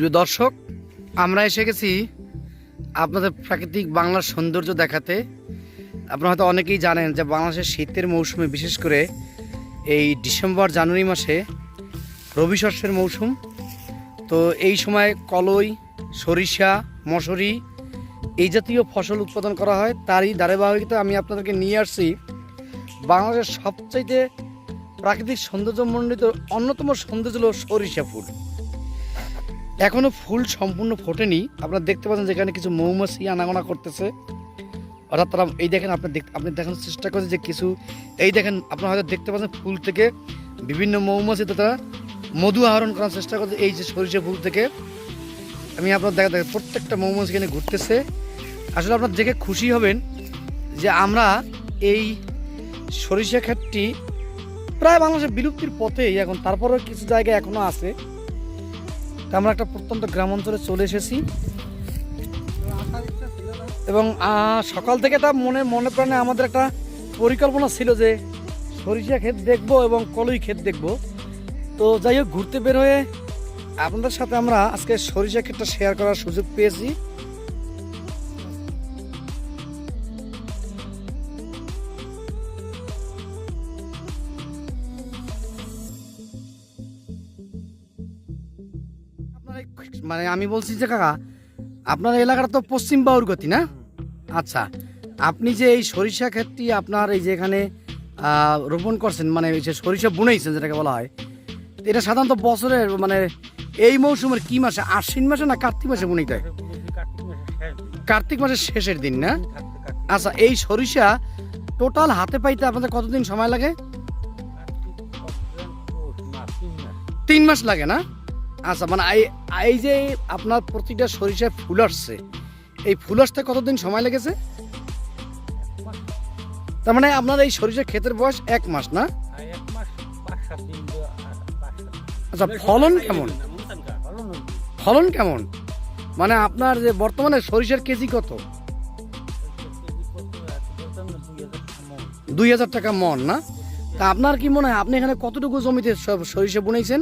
প্রিয় দর্শক, আমরা এসে গেছি আপনাদের প্রাকৃতিক বাংলার সৌন্দর্য দেখাতে। আপনারা হয়তো অনেকেই জানেন যে বাংলাদেশের শীতের মৌসুমে, বিশেষ করে এই ডিসেম্বর, জানুয়ারি মাসে রবি শস্যের মৌসুম। তো এই সময় কলই, সরিষা মশরি এই জাতীয় ফসল উৎপাদন করা হয়। তারই ধারাবাহিকতা আমি আপনাদেরকে নিয়ে আসছি। বাংলাদেশের সবচাইতে প্রাকৃতিক সৌন্দর্যমণ্ডিত অন্যতম সৌন্দর্য হল সরিষা ফুল। এখনও ফুল সম্পূর্ণ ফোটেনি। আপনারা দেখতে পাচ্ছেন যেখানে কিছু মৌমাছি আনাগোনা করতেছে। অর্থাৎ তারা এই দেখেন আপনি দেখ আপনি দেখানোর চেষ্টা করছেন যে কিছু এই দেখেন আপনারা হয়তো দেখতে পাচ্ছেন ফুল থেকে বিভিন্ন মৌমাছি তারা মধু আহরণ করার চেষ্টা করছে এই যে সরিষা ফুল থেকে। আমি আপনার দেখা দেখেন প্রত্যেকটা মৌমাছি এখানে ঘুরতেছে। আসলে আপনার দেখে খুশি হবেন যে আমরা এই সরিষা ক্ষেতটি প্রায় বাংলাদেশের বিলুপ্তির পথেই এখন, তারপরেও কিছু জায়গায় এখনও আছে। আমরা একটা প্রত্যন্ত গ্রাম অঞ্চলে চলে এসেছি। এবং সকাল থেকে তা মনে মনে প্রাণে আমাদের একটা পরিকল্পনা ছিল যে সরিষা ক্ষেত দেখব এবং কলই ক্ষেত দেখব। তো যাই হোক, ঘুরতে বের হয়ে আপনাদের সাথে আমরা আজকে সরিষা ক্ষেতটা শেয়ার করার সুযোগ পেয়েছি। মানে আমি বলছি যে কাকা আপনার এলাকাটা তো পশ্চিম বাউর গতি না? আচ্ছা আপনি যে এই সরিষা ক্ষেতটি আপনার এই যে এখানে রোপণ করছেন মানে এই যে সরিষা বুনেছেন যেটাকে বলা হয় এটা সাধারণত বছরের মানে এই মৌসুমের কি মাসে আশ্বিন মাসে না কার্তিক মাসে বুনিতে হয় কার্তিক মাসের শেষের দিন না? আচ্ছা এই সরিষা টোটাল হাতে পাইতে আপনাদের কতদিন সময় লাগে? তিন মাস লাগে না? আচ্ছা মানে এই- যে আপনার প্রতিটা সরিষায় ফুল আসছে এই ফুল আসতে কতদিন সময় লেগেছে? তার মানে আপনার এই সরিষা ক্ষেতের বয়স এক মাস না? আচ্ছা ফলন কেমন? ফলন কেমন? মানে আপনার যে বর্তমানে সরিষার কেজি কত? দুই হাজার টাকা মন না? তা আপনার কি মনে হয় আপনি এখানে কতটুকু জমিতে সরিষা বুনেছেন?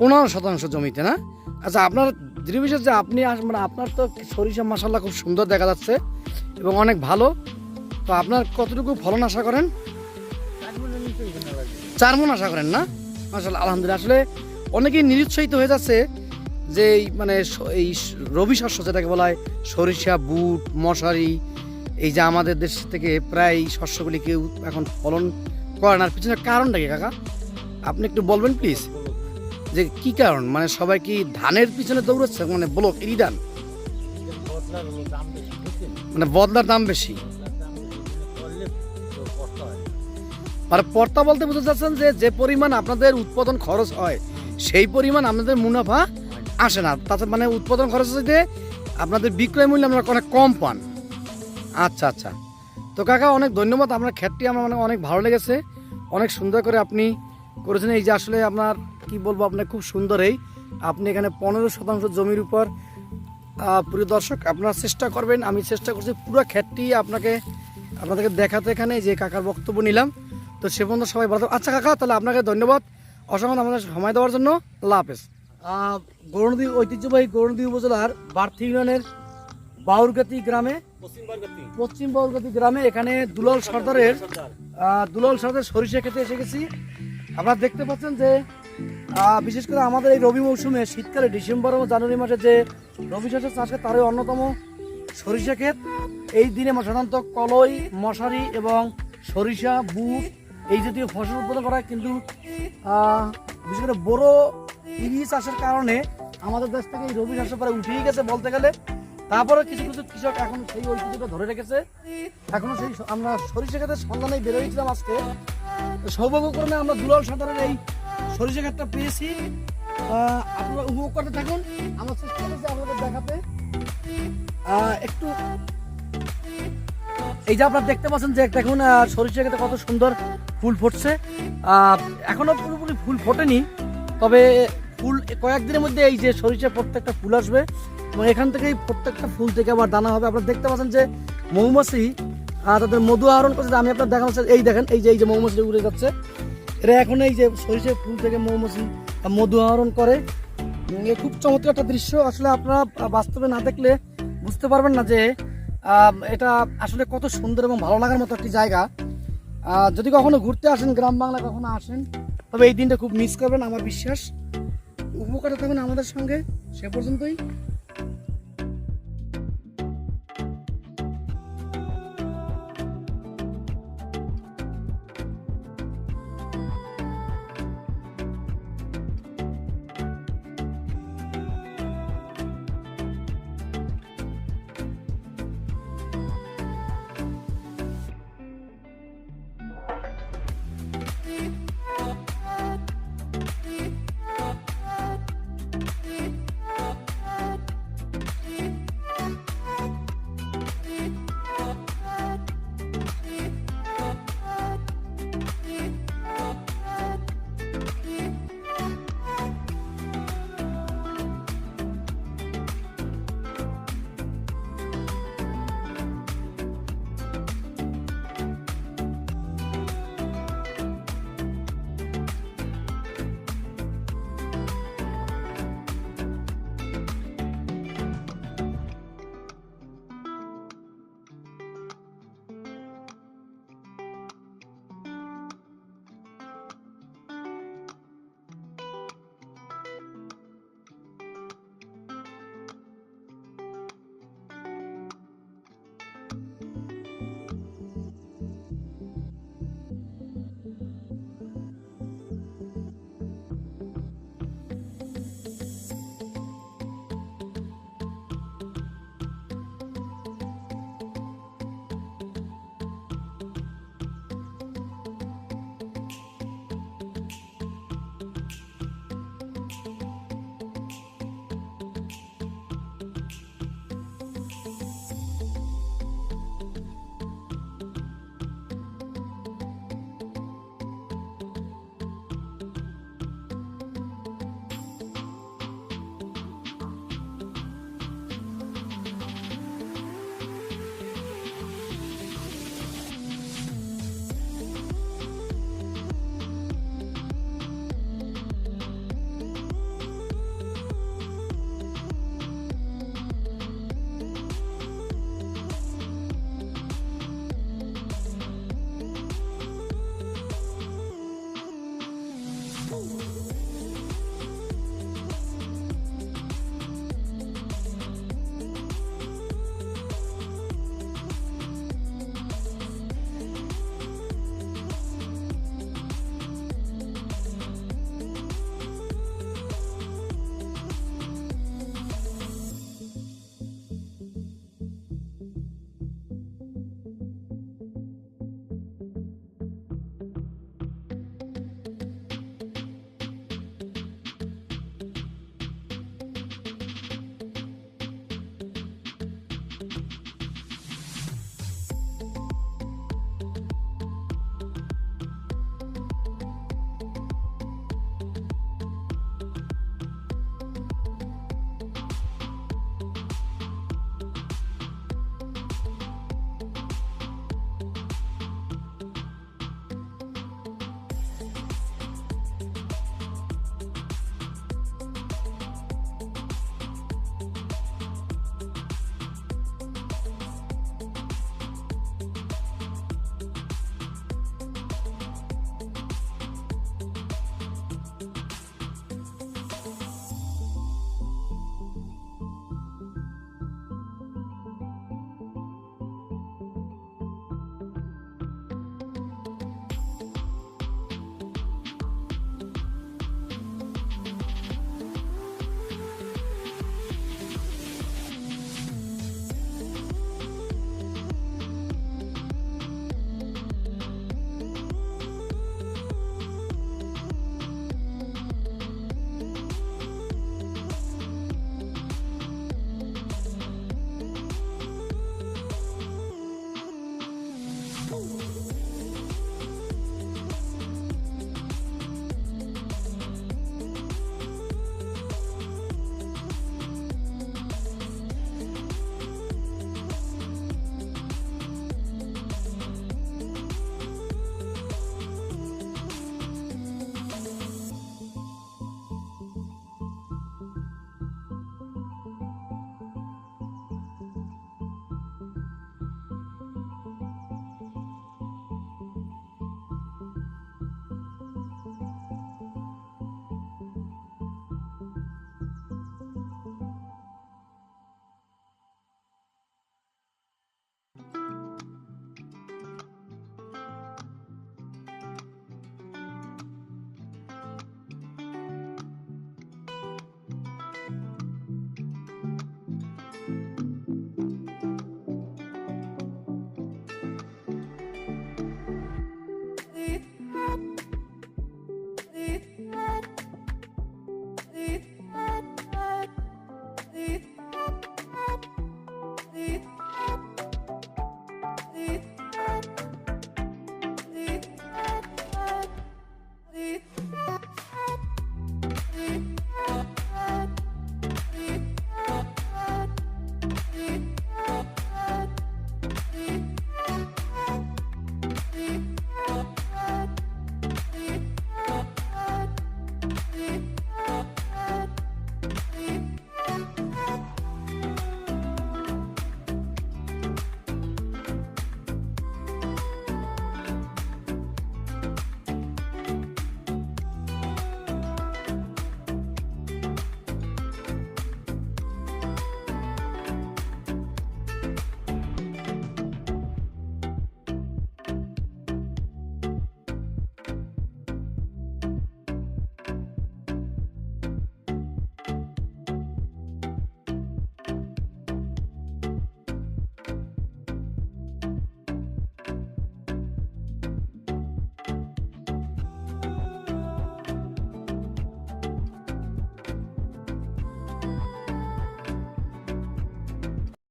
পনেরো শতাংশ জমিতে, না? আচ্ছা আপনার দৃঢ় যে আপনি মানে আপনার তো সরিষা মশাল্লা খুব সুন্দর দেখা যাচ্ছে এবং অনেক ভালো। তো আপনার কতটুকু ফলন আশা করেন? চার মন আশা করেন, না? মাসাল্লাহ আলহামদুলিল্লাহ। আসলে অনেকেই নিরুৎসাহিত হয়ে যাচ্ছে যে এই মানে এই রবি শস্য যেটাকে বলা হয় সরিষা, বুট, মশারি, এই যে আমাদের দেশ থেকে প্রায় শস্যগুলি কেউ এখন ফলন করে না। আর পিছনে কারণটা কি, কাকা? আপনি একটু বলবেন, প্লিজ। যে কি কারণ? মানে সবাই কি ধানের পিছনে দৌড়াচ্ছে? মানে বলো ব্লক ইরিডান মানে বদলার দাম বেশি। আর পর্তা বলতে বুঝতে চাচ্ছেন যে যে পরিমাণ আপনাদের উৎপাদন খরচ হয়, সেই পরিমাণ আপনাদের মুনাফা আসে না। তাতে মানে উৎপাদন খরচ হচ্ছে আপনাদের বিক্রয় মূল্য আপনারা অনেক কম পান। আচ্ছা আচ্ছা। তো কাকা, অনেক ধন্যবাদ। আপনার ক্ষেতটি আমার মানে অনেক ভালো লেগেছে। অনেক সুন্দর করে আপনি করেছেন। এই যে আসলে আপনার কি বলব আপনার খুব সুন্দর এই। আপনি এখানে পনেরো শতাংশ জমির উপর প্রিয় দর্শক আপনারা চেষ্টা করবেন আমি চেষ্টা করছি পুরো ক্ষেতটি আপনাকে আপনাদেরকে দেখাতে এখানে যে কাকার বক্তব্য নিলাম। তো সে পর্যন্ত সবাই ভালো আচ্ছা কাকা তাহলে আপনাকে ধন্যবাদ। অসংখ্য আমাদের সময় দেওয়ার জন্য। আল্লাহ হাফেজ। গৌরনদী ঐতিহ্যবাহী গৌরনদী উপজেলার বার্থি ইউনিয়নের বাউরগাতি গ্রামে পশ্চিম বাউরগাতি। গ্রামে এখানে দুলাল সর্দারের দুলাল সর্দার সরিষা খেতে এসে গেছি। আপনারা দেখতে পাচ্ছেন যে বিশেষ করে আমাদের এই রবি মৌসুমে শীতকালে ডিসেম্বর ও জানুয়ারি মাসে যে রবি শস্য চাষ তারই অন্যতম সরিষা ক্ষেত। এই দিনে সাধারণত কলই, মশারি এবং সরিষা, বুট এই জাতীয় ফসল উৎপাদন করা কিন্তু বিশেষ করে বড় ইরি চাষের কারণে আমাদের দেশ থেকে এই রবি শস্য প্রায় উঠেই গেছে বলতে গেলে। তারপরে কিছু কিছু কৃষক এখন সেই ঐতিহ্যটা ধরে রেখেছে। এখনও সেই আমরা সরিষা ক্ষেতের সন্ধানে বেরোয়েছিলাম আজকে। সৌভাগ্যক্রমে আমরা দুলাল সাঁতারের এই সরিষা ক্ষেতটা পেয়েছি। আপনারা উপভোগ করতে থাকুন। আমার চেষ্টা করছি আপনাদের দেখাতে। একটু এই যে আপনারা দেখতে পাচ্ছেন যে দেখুন সরিষা ক্ষেতে কত সুন্দর ফুল ফুটছে। আহ, এখনও পুরোপুরি ফুল ফোটেনি তবে ফুল কয়েকদিনের মধ্যে এই যে সরিষা প্রত্যেকটা ফুল আসবে এবং এখান থেকেই প্রত্যেকটা ফুল থেকে আবার দানা হবে। আপনারা দেখতে পাচ্ছেন যে মৌমাছি তাদের মধু আহরণ করছে। আমি আপনার দেখানো এই দেখেন এই যে এই যে মৌমাছি উড়ে যাচ্ছে। এরা এখন এই যে সরিষার ফুল থেকে মৌমাছি মধু আহরণ করে। খুব চমৎকার একটা দৃশ্য। আসলে আপনারা বাস্তবে না দেখলে বুঝতে পারবেন না যে এটা আসলে কত সুন্দর এবং ভালো লাগার মতো একটি জায়গা। যদি কখনো ঘুরতে আসেন, গ্রাম বাংলা কখনো আসেন, তবে এই দিনটা খুব মিস করবেন, আমার বিশ্বাস। উপকারে থাকবেন আমাদের সঙ্গে। সে পর্যন্তই।